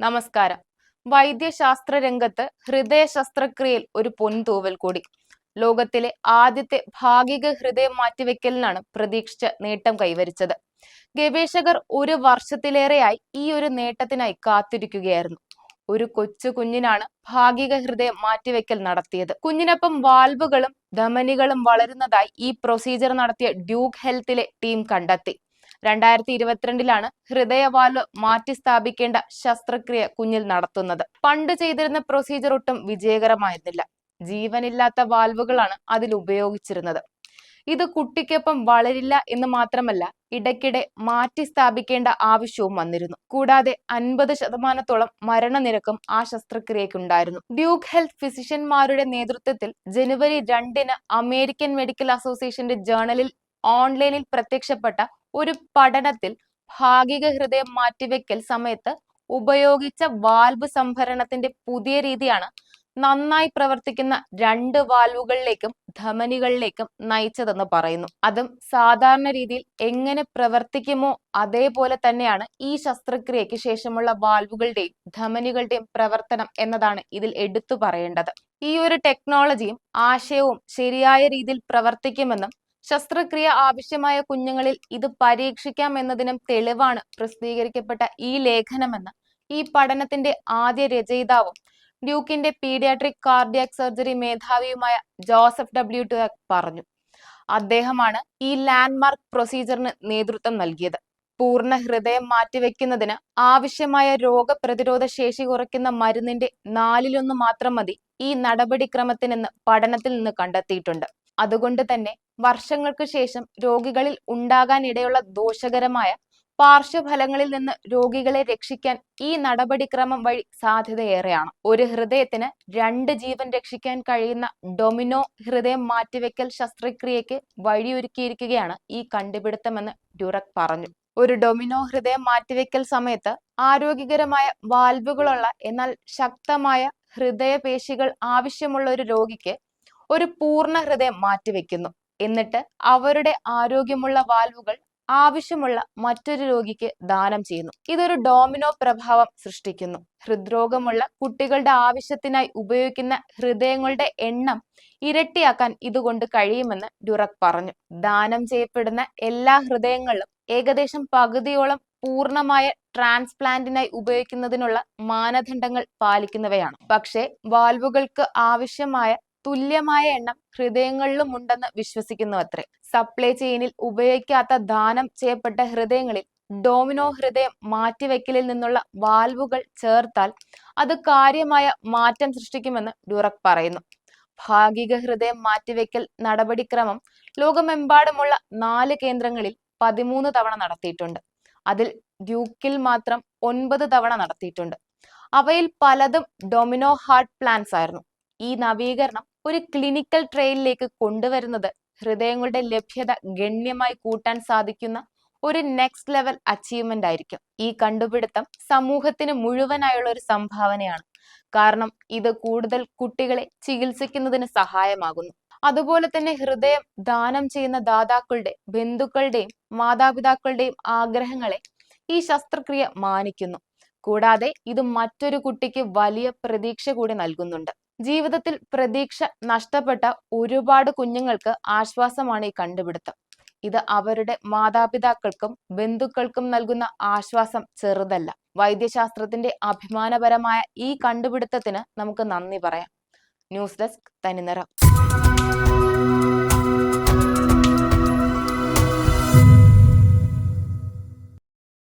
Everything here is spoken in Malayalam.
നമസ്കാരം. വൈദ്യശാസ്ത്ര രംഗത്ത് ഹൃദയ ശസ്ത്രക്രിയയിൽ ഒരു പൊൻതൂവൽ കൂടി. ലോകത്തിലെ ആദ്യത്തെ ഭാഗിക ഹൃദയം മാറ്റിവെക്കലിനാണ് പ്രതീക്ഷിച്ച നേട്ടം കൈവരിച്ചത്. ഗവേഷകർ ഒരു വർഷത്തിലേറെയായി ഈ ഒരു നേട്ടത്തിനായി കാത്തിരിക്കുകയായിരുന്നു. ഒരു കൊച്ചു കുഞ്ഞിനാണ് ഭാഗിക ഹൃദയം മാറ്റിവെക്കൽ നടത്തിയത്. കുഞ്ഞിനൊപ്പം വാൽവുകളും ധമനികളും വളരുന്നതായി ഈ പ്രൊസീജിയർ നടത്തിയ ഡ്യൂക്ക് ഹെൽത്തിലെ ടീം കണ്ടെത്തി. രണ്ടായിരത്തി ഇരുപത്തിരണ്ടിലാണ് ഹൃദയവാൽ മാറ്റി സ്ഥാപിക്കേണ്ട ശസ്ത്രക്രിയ കുഞ്ഞിൽ നടത്തുന്നത്. പണ്ട് ചെയ്തിരുന്ന പ്രൊസീജിയർ ഒട്ടും വിജയകരമായിരുന്നില്ല. ജീവനില്ലാത്ത വാൽവുകളാണ് അതിൽ ഉപയോഗിച്ചിരുന്നത്. ഇത് കുട്ടിക്കൊപ്പം വളരില്ല എന്ന് മാത്രമല്ല ഇടയ്ക്കിടെ മാറ്റി സ്ഥാപിക്കേണ്ട ആവശ്യവും വന്നിരുന്നു. കൂടാതെ അൻപത് ശതമാനത്തോളം മരണനിരക്കും ആ ശസ്ത്രക്രിയക്കുണ്ടായിരുന്നു ഡ്യൂക്ക് ഹെൽത്ത് ഫിസിഷ്യന്മാരുടെ നേതൃത്വത്തിൽ ജനുവരി രണ്ടിന് അമേരിക്കൻ മെഡിക്കൽ അസോസിയേഷന്റെ ജേണലിൽ ഓൺലൈനിൽ പ്രത്യക്ഷപ്പെട്ട ഒരു പഠനത്തിൽ ഭാഗിക ഹൃദയം മാറ്റിവെക്കൽ സമയത്ത് ഉപയോഗിച്ച വാൽവ് സംഭരണത്തിന്റെ പുതിയ രീതിയാണ് നന്നായി പ്രവർത്തിക്കുന്ന രണ്ട് വാൽവുകളിലേക്കും ധമനികളിലേക്കും നയിച്ചതെന്ന് പറയുന്നു. അതും സാധാരണ രീതിയിൽ എങ്ങനെ പ്രവർത്തിക്കുമോ അതേപോലെ തന്നെയാണ് ഈ ശസ്ത്രക്രിയയ്ക്ക് ശേഷമുള്ള വാൽവുകളുടെയും ധമനികളുടെയും പ്രവർത്തനം എന്നതാണ് ഇതിൽ എടുത്തു പറയേണ്ടത്. ഈ ഒരു ടെക്നോളജിയും ആശയവും ശരിയായ രീതിയിൽ പ്രവർത്തിക്കുമെന്നും ശസ്ത്രക്രിയ ആവശ്യമായ കുഞ്ഞുങ്ങളിൽ ഇത് പരീക്ഷിക്കാം എന്നതിനും തെളിവാണ് പ്രസിദ്ധീകരിക്കപ്പെട്ട ഈ ലേഖനമെന്ന്. ഈ പഠനത്തിന്റെ ആദ്യ രചയിതാവും ഡ്യൂക്കിന്റെ പീഡിയാട്രിക് കാർഡിയാക് സർജറി മേധാവിയുമായ ജോസഫ് ഡബ്ല്യു ടു പറഞ്ഞു. അദ്ദേഹമാണ് ഈ ലാൻഡ്മാർക്ക് പ്രൊസീജിയറിന് നേതൃത്വം നൽകിയത്. പൂർണ ഹൃദയം മാറ്റിവെക്കുന്നതിന് ആവശ്യമായ രോഗപ്രതിരോധ ശേഷി കുറയ്ക്കുന്ന മരുന്നിന്റെ നാലിലൊന്ന് മാത്രം മതി ഈ നടപടിക്രമത്തിനെന്ന് പഠനത്തിൽ നിന്ന് കണ്ടെത്തിയിട്ടുണ്ട്. അതുകൊണ്ട് തന്നെ വർഷങ്ങൾക്ക് ശേഷം രോഗികളിൽ ഉണ്ടാകാനിടയുള്ള ദോഷകരമായ പാർശ്വഫലങ്ങളിൽ നിന്ന് രോഗികളെ രക്ഷിക്കാൻ ഈ നടപടിക്രമം വഴി സാധ്യതയേറെയാണ്. ഒരു ഹൃദയത്തിന് രണ്ട് ജീവൻ രക്ഷിക്കാൻ കഴിയുന്ന ഡൊമിനോ ഹൃദയം മാറ്റിവെക്കൽ ശസ്ത്രക്രിയയ്ക്ക് വഴിയൊരുക്കിയിരിക്കുകയാണ് ഈ കണ്ടുപിടുത്തമെന്ന് ഡ്യൂറക് പറഞ്ഞു. ഒരു ഡൊമിനോ ഹൃദയം മാറ്റിവെക്കൽ സമയത്ത് ആരോഗ്യകരമായ വാൽവുകളുള്ള എന്നാൽ ശക്തമായ ഹൃദയപേശികൾ ആവശ്യമുള്ള ഒരു രോഗിക്ക് ഒരു പൂർണ ഹൃദയം മാറ്റിവെക്കുന്നു. എന്നിട്ട് അവരുടെ ആരോഗ്യമുള്ള വാൽവുകൾ ആവശ്യമുള്ള മറ്റൊരു രോഗിക്ക് ദാനം ചെയ്യുന്നു. ഇതൊരു ഡോമിനോ പ്രഭാവം സൃഷ്ടിക്കുന്നു. ഹൃദ്രോഗമുള്ള കുട്ടികളുടെ ആവശ്യത്തിനായി ഉപയോഗിക്കുന്ന ഹൃദയങ്ങളുടെ എണ്ണം ഇരട്ടിയാക്കാൻ ഇതുകൊണ്ട് കഴിയുമെന്ന് ഡുറക് പറഞ്ഞു. ദാനം ചെയ്യപ്പെടുന്ന എല്ലാ ഹൃദയങ്ങളും ഏകദേശം പകുതിയോളം പൂർണമായ ട്രാൻസ്പ്ലാന്റിനായി ഉപയോഗിക്കുന്നതിനുള്ള മാനദണ്ഡങ്ങൾ പാലിക്കുന്നവയാണ്. പക്ഷേ വാൽവുകൾക്ക് ആവശ്യമായ തുല്യമായ എണ്ണം ഹൃദയങ്ങളിലും ഉണ്ടെന്ന് വിശ്വസിക്കുന്നു അത്രേ. സപ്ലൈ ചെയിനിൽ ഉപയോഗിക്കാത്ത ദാനം ചെയ്യപ്പെട്ട ഹൃദയങ്ങളിൽ ഡോമിനോ ഹൃദയം മാറ്റിവെക്കലിൽ നിന്നുള്ള വാൽവുകൾ ചേർത്താൽ അത് കാര്യമായ മാറ്റം സൃഷ്ടിക്കുമെന്ന് ഡ്യൂറക് പറയുന്നു. ഭാഗിക ഹൃദയം മാറ്റിവെക്കൽ നടപടിക്രമം ലോകമെമ്പാടുമുള്ള നാല് കേന്ദ്രങ്ങളിൽ പതിമൂന്ന് തവണ നടത്തിയിട്ടുണ്ട്. അതിൽ ഡ്യൂക്കിൽ മാത്രം ഒൻപത് തവണ നടത്തിയിട്ടുണ്ട്. അവയിൽ പലതും ഡൊമിനോ ഹാർട്ട് പ്ലാൻസ് ആയിരുന്നു. ഈ നവീകരണം ഒരു ക്ലിനിക്കൽ ട്രയലിലേക്ക് കൊണ്ടുവരുന്നത് ഹൃദയങ്ങളുടെ ലഭ്യത ഗണ്യമായി കൂട്ടാൻ സാധിക്കുന്ന ഒരു നെക്സ്റ്റ് ലെവൽ അച്ചീവ്മെന്റ് ആയിരിക്കും. ഈ കണ്ടുപിടുത്തം സമൂഹത്തിന് മുഴുവനായുള്ള ഒരു സംഭാവനയാണ്. കാരണം ഇത് കൂടുതൽ കുട്ടികളെ ചികിത്സിക്കുന്നതിന് സഹായമാകുന്നു. അതുപോലെ തന്നെ ഹൃദയം ദാനം ചെയ്യുന്ന ദാതാക്കളുടെ ബന്ധുക്കളുടെയും മാതാപിതാക്കളുടെയും ആഗ്രഹങ്ങളെ ഈ ശസ്ത്രക്രിയ മാനിക്കുന്നു. കൂടാതെ ഇത് മറ്റൊരു കുട്ടിക്ക് വലിയ പ്രതീക്ഷ കൂടി നൽകുന്നുണ്ട്. ജീവിതത്തിൽ പ്രതീക്ഷ നഷ്ടപ്പെട്ട ഒരുപാട് കുഞ്ഞുങ്ങൾക്ക് ആശ്വാസമാണ് ഈ കണ്ടുപിടുത്തം. ഇത് അവരുടെ മാതാപിതാക്കൾക്കും ബന്ധുക്കൾക്കും നൽകുന്ന ആശ്വാസം ചെറുതല്ല. വൈദ്യശാസ്ത്രത്തിന്റെ അഭിമാനപരമായ ഈ കണ്ടുപിടുത്തത്തിന് നമുക്ക് നന്ദി പറയാം. ന്യൂസ് ഡെസ്ക് തനിനിറം.